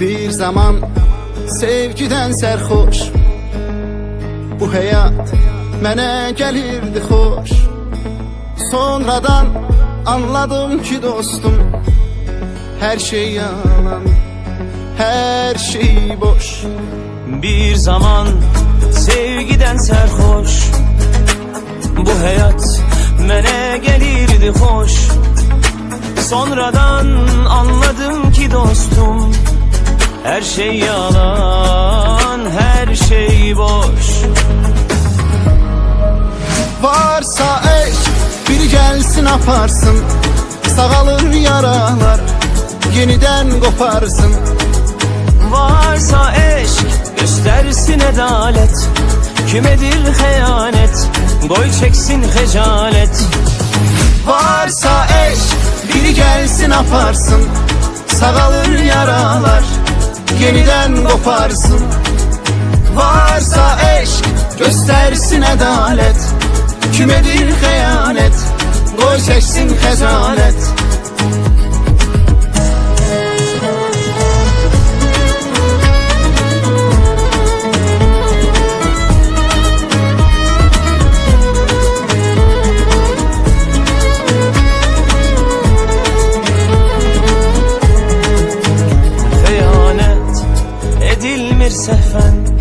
Bir zaman sevgiden sərxoş. Bu həyat mənə gəlirdi xoş. Sonradan anladım ki dostum Her şey yalan, her şey boş. Bir zaman sevgiden serhoş Bu hayat mene gelirdi hoş Sonradan anladım ki dostum Her şey yalan, her şey boş. Varsa eşk biri gelsin aparsın. Sağalır yaralar yeniden koparsın. Varsa eşk göstersin edalet Kümedir heyanet Boy çeksin hecalet. Varsa eşk biri gelsin aparsın. Sağalır yaralar koparsın Varsa eşk göstersin adalet. Kümedir xəyanət Qoy çəksin xəcalet demir sehven